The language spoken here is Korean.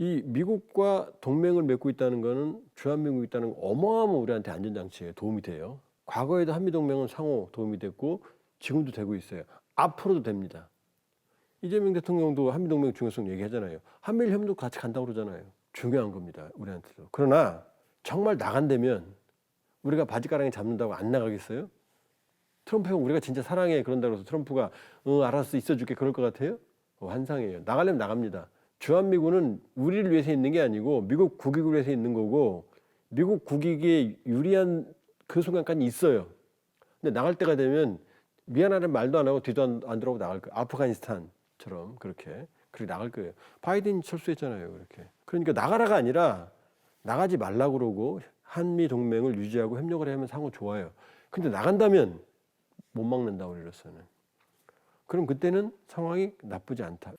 이 미국과 동맹을 맺고 있다는 거는 주한미국이 있다는 거 어마어마한 우리한테 안전장치에 도움이 돼요. 과거에도 한미동맹은 상호 도움이 됐고 지금도 되고 있어요. 앞으로도 됩니다. 이재명 대통령도 한미동맹 중요성 얘기하잖아요. 한미일 협력 같이 간다고 그러잖아요. 중요한 겁니다. 우리한테도. 그러나 정말 나간다면 우리가 바지가랑이 잡는다고 안 나가겠어요? 트럼프가 우리가 진짜 사랑해 그런다고 해서 트럼프가 어 알았어 있어줄게 그럴 것 같아요? 어, 환상이에요. 나가려면 나갑니다. 주한미군은 우리를 위해서 있는 게 아니고 미국 국익을 위해서 있는 거고 미국 국익에 유리한 그 순간까지 있어요. 근데 나갈 때가 되면 미안하다는 말도 안 하고 뒤도 안, 안 돌아보고 나갈 거예요. 아프가니스탄처럼 그렇게 그렇게 나갈 거예요. 바이든이 철수했잖아요. 그렇게. 그러니까 나가라가 아니라 나가지 말라고 그러고 한미 동맹을 유지하고 협력을 하면 상호 좋아요. 근데 나간다면 못 막는다 우리로서는. 그럼 그때는 상황이 나쁘지 않다.